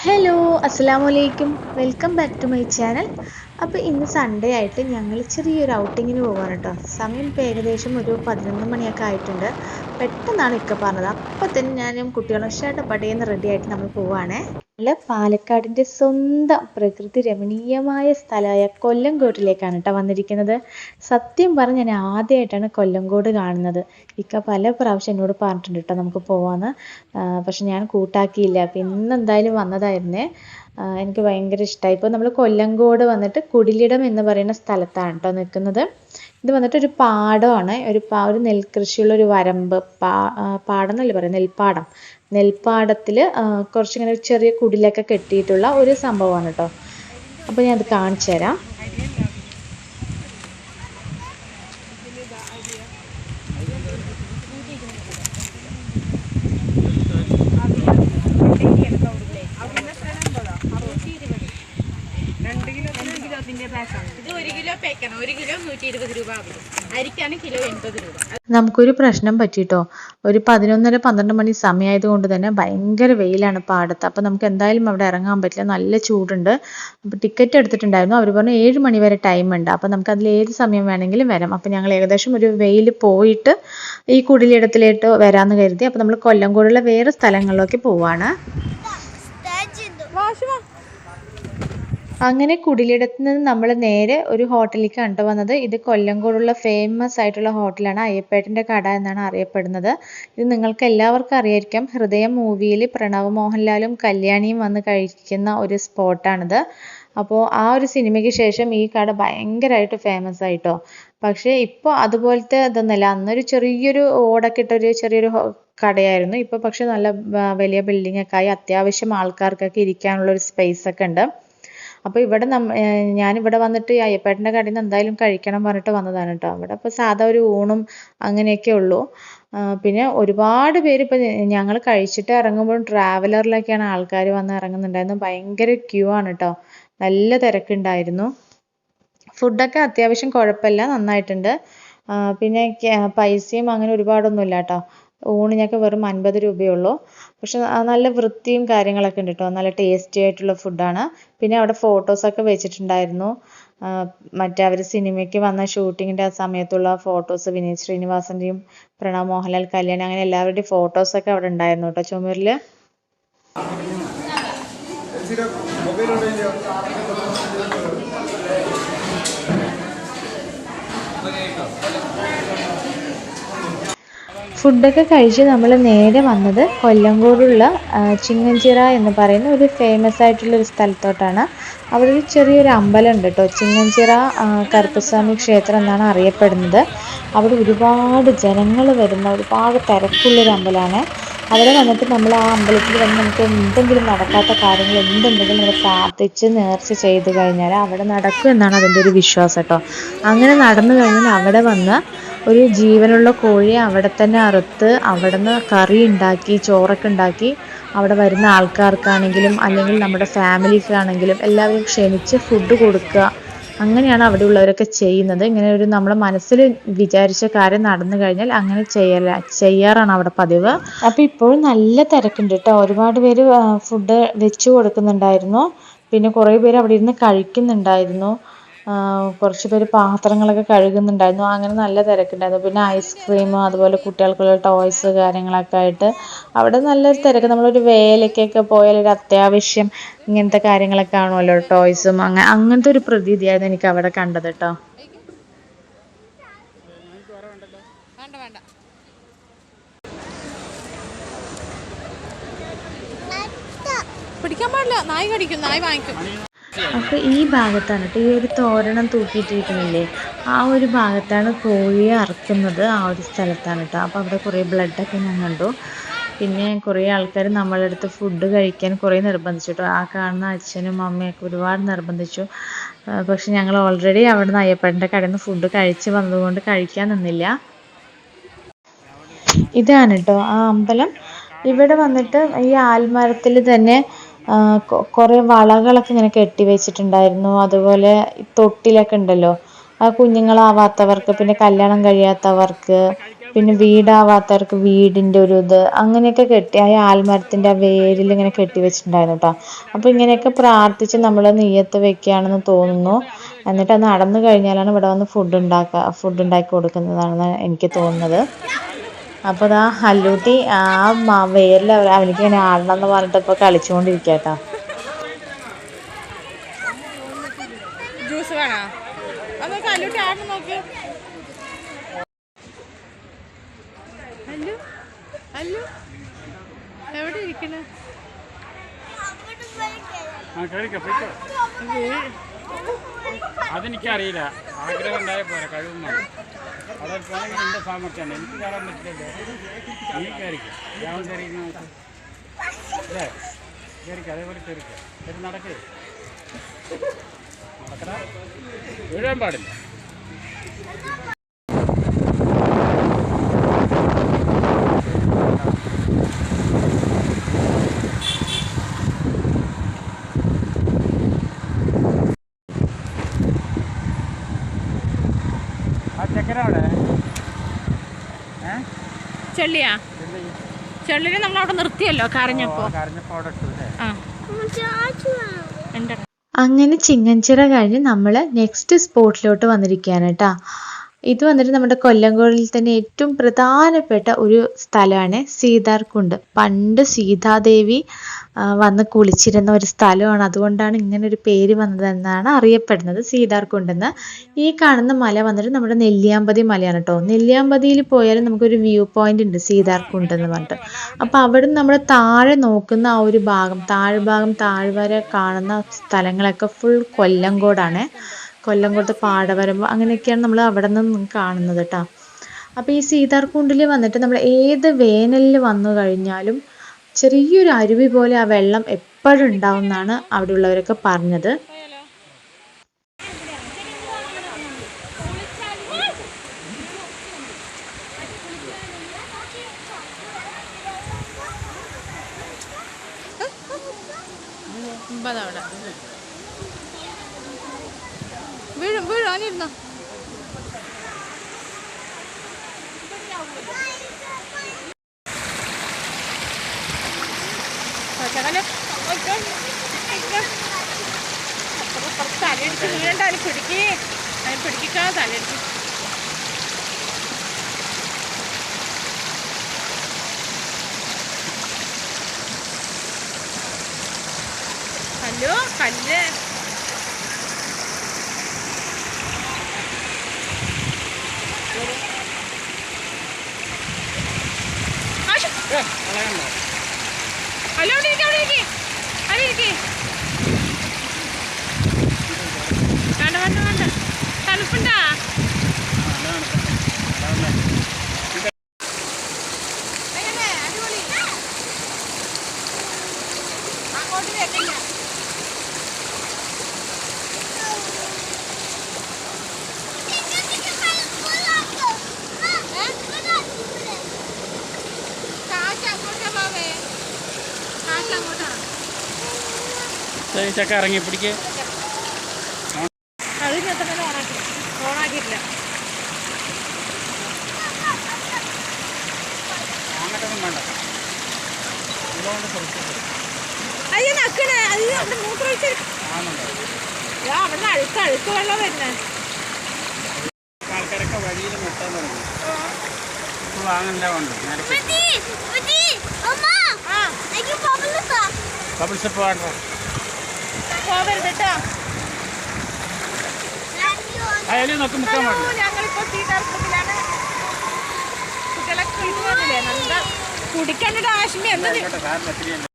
Hello അസ്സാം വലൈക്കും welcome back to my channel അപ്പോൾ ഇന്ന് സൺഡേ ആയിട്ട് ഞങ്ങൾ ചെറിയൊരു ഔട്ടിങ്ങിന് പോകാൻ കേട്ടോ സമയം ഇപ്പോൾ ഏകദേശം ഒരു പതിനൊന്ന് മണിയൊക്കെ ആയിട്ടുണ്ട്. പെട്ടെന്നാണ് ഇക്ക പറഞ്ഞത്. അപ്പോൾ തന്നെ ഞാനും കുട്ടികളും ഷട്ടപ്പടേന്ന് റെഡി ആയിട്ട് നമ്മൾ പോവുകയാണേ നല്ല പാലക്കാടിന്റെ സ്വന്തം പ്രകൃതി രമണീയമായ സ്ഥലമായ കൊല്ലംകോട്ടിലേക്കാണ് കേട്ടോ വന്നിരിക്കുന്നത്. സത്യം പറഞ്ഞ് ഞാൻ ആദ്യമായിട്ടാണ് കൊല്ലംകോട് കാണുന്നത്. ഇക്ക പല പ്രാവശ്യം എന്നോട് പറഞ്ഞിട്ടുണ്ട് കേട്ടോ നമുക്ക് പോവാന്ന്. പക്ഷെ ഞാൻ കൂട്ടാക്കിയില്ല. അപ്പം ഇന്ന് എന്തായാലും വന്നതായിരുന്നേ. എനിക്ക് ഭയങ്കര ഇഷ്ടമായി ഇപ്പോൾ നമ്മൾ കൊല്ലംകോട് വന്നിട്ട് കുടിലിടം എന്ന് പറയുന്ന സ്ഥലത്താണ് കേട്ടോ നിൽക്കുന്നത് ഇത് വന്നിട്ട് ഒരു പാടമാണ്. ഒരു പാ ഒരു നെൽകൃഷിയുള്ള ഒരു വരമ്പ്. പാ പാടം എന്നല്ലേ പറയുക നെൽപ്പാടം. നെൽപ്പാടത്തിൽ കുറച്ചിങ്ങനെ ചെറിയ കുടിലൊക്കെ കെട്ടിയിട്ടുള്ള ഒരു സംഭവമാണ് കേട്ടോ. അപ്പോൾ ഞാൻ അത് കാണിച്ചു തരാം. നമുക്കൊരു പ്രശ്നം പറ്റിട്ടോ? ഒരു പതിനൊന്നര പന്ത്രണ്ട് മണി സമയമായത് കൊണ്ട് തന്നെ ഭയങ്കര വെയിലാണ് പാടത്ത് അപ്പോൾ നമുക്ക് എന്തായാലും അവിടെ ഇറങ്ങാൻ പറ്റില്ല. നല്ല ചൂടുണ്ട്. അപ്പോൾ ടിക്കറ്റ് എടുത്തിട്ടുണ്ടായിരുന്നു. അവർ പറഞ്ഞു ഏഴ് മണി വരെ ടൈം ഉണ്ട്. അപ്പോൾ നമുക്ക് അതിൽ ഏത് സമയം വേണമെങ്കിലും വരാം. അപ്പോൾ ഞങ്ങൾ ഏകദേശം ഒരു വെയിൽ പോയിട്ട് ഈ കുടിലിടത്തിലേട്ട് വരാമെന്ന് കരുതി. അപ്പോൾ നമ്മൾ കൊല്ലം കൂടുള്ള വേറെ സ്ഥലങ്ങളിലേക്ക് പോവാണ്. അങ്ങനെ കുടിലിടത്ത് നിന്ന് നമ്മൾ നേരെ ഒരു ഹോട്ടലിലേക്ക് കണ്ടു വന്നത്. ഇത് കൊല്ലംകോടുള്ള ഫേമസ് ആയിട്ടുള്ള ഹോട്ടലാണ്. അയ്യപ്പേട്ടന്റെ കട എന്നാണ് അറിയപ്പെടുന്നത്. ഇത് നിങ്ങൾക്ക് എല്ലാവർക്കും അറിയായിരിക്കാം. ഹൃദയം മൂവിയിൽ പ്രണവ് മോഹൻലാലും കല്യാണിയും വന്ന് കഴിക്കുന്ന ഒരു സ്പോട്ടാണിത്. അപ്പോൾ ആ ഒരു സിനിമയ്ക്ക് ശേഷം ഈ കട ഭയങ്കരമായിട്ട് ഫേമസ് ആയിട്ടോ. പക്ഷേ ഇപ്പോൾ അതുപോലത്തെ ഇതൊന്നുമല്ല. അന്നൊരു ചെറിയൊരു ഓടൊക്കെ ഇട്ടൊരു ചെറിയൊരു കടയായിരുന്നു. ഇപ്പോൾ പക്ഷേ നല്ല വലിയ ബിൽഡിംഗ് ഒക്കെ ആയി. അത്യാവശ്യം ആൾക്കാർക്കൊക്കെ ഇരിക്കാനുള്ള ഒരു സ്പേസ് ഒക്കെ ഉണ്ട്. അപ്പോൾ ഇവിടെ നമ്മ ഞാനിവിടെ വന്നിട്ട് അയ്യപ്പേട്ടന്റെ കടയിൽ നിന്ന് എന്തായാലും കഴിക്കണം പറഞ്ഞിട്ട് വന്നതാണ് കേട്ടോ. അവിടെ അപ്പോൾ സാധാ ഒരു ഊണും അങ്ങനെയൊക്കെ ഉള്ളൂ. പിന്നെ ഒരുപാട് പേര് ഇപ്പം ഞങ്ങൾ കഴിച്ചിട്ട് ഇറങ്ങുമ്പോഴും ട്രാവലറിലൊക്കെയാണ് ആൾക്കാർ വന്ന് ഇറങ്ങുന്നുണ്ടായിരുന്നു. ഭയങ്കര ക്യൂ ആണ് കേട്ടോ. നല്ല തിരക്കുണ്ടായിരുന്നു. ഫുഡൊക്കെ അത്യാവശ്യം കുഴപ്പമില്ല നന്നായിട്ടുണ്ട്. പിന്നെ പൈസയും അങ്ങനെ ഒരുപാടൊന്നുമില്ല കേട്ടോ. ഊണിനൊക്കെ വെറും അൻപത് രൂപയേ ഉള്ളൂ പക്ഷെ നല്ല വൃത്തിയും കാര്യങ്ങളൊക്കെ ഉണ്ട് കേട്ടോ. നല്ല ടേസ്റ്റി ആയിട്ടുള്ള ഫുഡാണ് പിന്നെ അവിടെ ഫോട്ടോസൊക്കെ വെച്ചിട്ടുണ്ടായിരുന്നു. മറ്റേ അവർ സിനിമയ്ക്ക് വന്ന ഷൂട്ടിങ്ങിന്റെ ആ സമയത്തുള്ള ഫോട്ടോസ് വിനീത് ശ്രീനിവാസന്റെയും പ്രണവ് മോഹൻലാൽ കല്യാണി അങ്ങനെ എല്ലാവരുടെയും ഫോട്ടോസൊക്കെ അവിടെ ഉണ്ടായിരുന്നു കേട്ടോ ചുമരിൽ ഫുഡൊക്കെ കഴിച്ച് നമ്മൾ നേരെ വന്നത് കൊല്ലങ്കോടുള്ള ചിങ്ങഞ്ചിറ എന്ന് പറയുന്ന ഒരു ഫേമസ് ആയിട്ടുള്ള ഒരു സ്ഥലത്തോട്ടാണ്. അവിടെ ഒരു ചെറിയൊരു അമ്പലം ഉണ്ട് കേട്ടോ ചിങ്ങഞ്ചിറ കറുപ്പസ്വാമി ക്ഷേത്രം എന്നാണ് അറിയപ്പെടുന്നത്. അവിടെ ഒരുപാട് ജനങ്ങൾ വരുന്ന ഒരുപാട് തിരക്കുള്ളൊരു അമ്പലമാണ്. അവിടെ വന്നിട്ട് നമ്മൾ ആ അമ്പലത്തിൽ വന്ന് നമുക്ക് എന്തെങ്കിലും നടക്കാത്ത കാര്യങ്ങൾ എന്തുണ്ടെങ്കിലും നമ്മൾ പ്രാർത്ഥിച്ച് നേർച്ച ചെയ്തു കഴിഞ്ഞാൽ അവിടെ നടക്കും എന്നാണ് അതിന്റെ ഒരു വിശ്വാസം കേട്ടോ അങ്ങനെ നടന്നു കഴിഞ്ഞാൽ അവിടെ വന്ന് ഒരു ജീവനുള്ള കോഴിയെ അവിടെ തന്നെ അറുത്ത് അവിടെ നിന്ന് കറി ഉണ്ടാക്കി ചോറൊക്കെ ഉണ്ടാക്കി അവിടെ വരുന്ന ആൾക്കാർക്കാണെങ്കിലും അല്ലെങ്കിൽ നമ്മുടെ ഫാമിലിക്കാണെങ്കിലും എല്ലാവരും ക്ഷണിച്ച് ഫുഡ് കൊടുക്കുക. അങ്ങനെയാണ് അവിടെ ഉള്ളവരൊക്കെ ചെയ്യുന്നത്. ഇങ്ങനെ ഒരു നമ്മൾ മനസ്സിൽ വിചാരിച്ച കാര്യം നടന്നു കഴിഞ്ഞാൽ അങ്ങനെ ചെയ്യല ചെയ്യാറാണ് അവിടെ പതിവ്. അപ്പോൾ ഇപ്പോഴും നല്ല തിരക്കുണ്ട് കേട്ടോ ഒരുപാട് പേര് ഫുഡ് വെച്ച് കൊടുക്കുന്നുണ്ടായിരുന്നു. പിന്നെ കുറേ പേര് അവിടെ ഇരുന്ന് കഴിക്കുന്നുണ്ടായിരുന്നു. കുറച്ച് പേര് പാത്രങ്ങളൊക്കെ കഴുകുന്നുണ്ടായിരുന്നു. അങ്ങനെ നല്ല തിരക്കുണ്ടായിരുന്നു. പിന്നെ ഐസ്ക്രീം അതുപോലെ കുട്ടികൾക്കുള്ള ടോയ്സ് കാര്യങ്ങളൊക്കെ ആയിട്ട് അവിടെ നല്ലൊരു തിരക്ക്. നമ്മളൊരു വേലയ്ക്കൊക്കെ പോയാൽ ഒരു അത്യാവശ്യം ഇങ്ങനത്തെ കാര്യങ്ങളൊക്കെ കാണുമല്ലോ ടോയ്സും അങ്ങനെ അങ്ങനത്തെ ഒരു പ്രതീതിയായിരുന്നു എനിക്ക് അവിടെ കണ്ടത് കേട്ടോ. പിടിക്കാൻ പാടില്ല. നായി കടിക്കും നായി വാങ്ങിക്കും. അപ്പോൾ ഈ ഭാഗത്താണ് ഈ ഒരു തോരണം തൂക്കിയിട്ടിരിക്കുന്നില്ലേ? ആ ഒരു ഭാഗത്താണ് കോഴിയെ അറക്കുന്നത്. ആ ഒരു സ്ഥലത്താണ് കേട്ടോ അപ്പോൾ അവിടെ കുറേ ബ്ലഡൊക്കെ ഞാൻ കണ്ടു. പിന്നെ കുറേ ആൾക്കാർ നമ്മളെ അടുത്ത് ഫുഡ് കഴിക്കാൻ കുറേ നിർബന്ധിച്ചു കേട്ടോ ആ കാണുന്ന അച്ഛനും അമ്മയൊക്കെ ഒരുപാട് നിർബന്ധിച്ചു. പക്ഷെ ഞങ്ങൾ ഓൾറെഡി അവിടെ നിന്ന് അയ്യപ്പന്റെ കടയിൽ നിന്ന് ഫുഡ് കഴിച്ച് വന്നതുകൊണ്ട് കഴിക്കാൻ നിന്നില്ല. ഇതാണ് കേട്ടോ ആ അമ്പലം. ഇവിടെ വന്നിട്ട് ഈ ആൽമരത്തിൽ തന്നെ കുറേ വളകളൊക്കെ ഇങ്ങനെ കെട്ടി വെച്ചിട്ടുണ്ടായിരുന്നു. അതുപോലെ തൊട്ടിലൊക്കെ ഉണ്ടല്ലോ. ആ കുഞ്ഞുങ്ങളാവാത്തവർക്ക് പിന്നെ കല്യാണം കഴിയാത്തവർക്ക് പിന്നെ വീടാവാത്തവർക്ക് വീടിന്റെ ഒരു ഇത് അങ്ങനെയൊക്കെ കെട്ടി ആ ആൽമരത്തിന്റെ ആ വേരിൽ ഇങ്ങനെ കെട്ടി വെച്ചിട്ടുണ്ടായിരുന്നു കേട്ടോ അപ്പോൾ ഇങ്ങനെയൊക്കെ പ്രാർത്ഥിച്ച് നമ്മൾ നെയ്യത്ത് വെക്കുകയാണെന്ന് തോന്നുന്നു. എന്നിട്ട് അത് നടന്നു കഴിഞ്ഞാലാണ് ഇവിടെ വന്ന് ഫുഡ് ഉണ്ടാക്കുക ഫുഡ് ഉണ്ടാക്കി കൊടുക്കുന്നതാണെന്ന് എനിക്ക് തോന്നുന്നത്. അപ്പോൾ ആ ഹല്ലൂട്ടി ആ വേരിൽ അവ- അവനിക്ക് ഇങ്ങനെ ആടണം എന്ന് പറഞ്ഞിട്ട് ഇപ്പോൾ കളിച്ചുകൊണ്ടിരിക്കുക കേട്ടോ അതെനിക്കറിയില്ല. ആഗ്രഹം ഉണ്ടായ പോലെ കഴിവുന്നതാണ് അവിടെ പോകണമെങ്കിൽ എന്റെ സാമർത്ഥ്യമാണ് എനിക്ക് കയറാൻ പറ്റില്ലല്ലോ? നീ കയറിക്കും. ഞാൻ കയറിക്കുന്ന അല്ലേ? കയറിക്കും അതേപോലെ കയറിക്കും. എന്നിട്ട് നടക്കേ. നടക്കടാ. വീഴാൻ പാടില്ല. ചെള്ളിയാ ചെള്ളിനെ നമ്മൾ അവിടെ നിർത്തിയല്ലോ കരഞ്ഞപ്പോ. കരഞ്ഞപ്പോൾ അവിടെ ഇട്ടു അല്ലേ? ആ. ഉണ്ട് അങ്ങനെ ചിങ്ങഞ്ചിറ കഴിഞ്ഞ് നമ്മൾ നെക്സ്റ്റ് സ്പോട്ടിലോട്ട് വന്നിരിക്കുകയാണ് കേട്ടോ. ഇത് വന്നിട്ട് നമ്മുടെ കൊല്ലങ്കോടിൽ തന്നെ ഏറ്റവും പ്രധാനപ്പെട്ട ഒരു സ്ഥലമാണ് സീതാർകുണ്ട്. പണ്ട് സീതാദേവി വന്ന് കുളിച്ചിരുന്ന ഒരു സ്ഥലമാണ്. അതുകൊണ്ടാണ് ഇങ്ങനെ ഒരു പേര് വന്നതെന്നാണ് അറിയപ്പെടുന്നത് സീതാർകുണ്ടെന്ന്. ഈ കാണുന്ന മല വന്നിട്ട് നമ്മുടെ നെല്ലിയാമ്പതി മലയാണ് കേട്ടോ. നെല്ലിയാമ്പതിയിൽ പോയാലും നമുക്കൊരു വ്യൂ പോയിന്റ് ഉണ്ട് സീതാർകുണ്ട് എന്ന് പറഞ്ഞിട്ട്. അപ്പോൾ അവിടെ നമ്മൾ താഴെ നോക്കുന്ന ആ ഒരു ഭാഗം താഴ്ഭാഗം താഴ്വര കാണുന്ന സ്ഥലങ്ങളൊക്കെ ഫുൾ കൊല്ലങ്കോടാണ് കൊല്ലങ്കോട്ട് പാടവരമ്പ് അങ്ങനെയൊക്കെയാണ് നമ്മൾ അവിടെ നിന്ന് കാണുന്നത് കേട്ടോ അപ്പോൾ ഈ സീതാർകുണ്ടിൽ വന്നിട്ട് നമ്മൾ ഏത് വേനലിൽ വന്നു കഴിഞ്ഞാലും ചെറിയൊരു അരുവി പോലെ ആ വെള്ളം എപ്പോഴും ഉണ്ടാവും എന്നാണ് അവിടെ ഉള്ളവരൊക്കെ പറഞ്ഞത്. ഒമ്പതവിടെ. വീഴും വീഴും ഇപ്പുറം തലയിടിച്ച് വീഴണ്ട അതിന് പിടിക്ക് അതിന് പിടിക്കാ തലയിടിച്ച് ഹലോ കല്ല് വേണ്ട. ഇറങ്ങി കുറച്ച് അയ്യോ നക്കണേ. അത് അവിടെ മൂത്രമൊഴിച്ച് അവിടെ അഴുക്ക് അഴുക്ക് വെള്ളം വരുന്നേ. ആൾക്കാരൊക്കെ വഴിയിൽ നിർത്താൻ തുടങ്ങി വാങ്ങണ്ട ആ. ബബിൾസ് പോകണ്ട പോവരുത് കേട്ടോ ഞങ്ങളിപ്പോ സീതാർപ്പത്തിലാണ് കുട്ടികളെ കുടിക്കാനൊരു ആശുമി എന്താ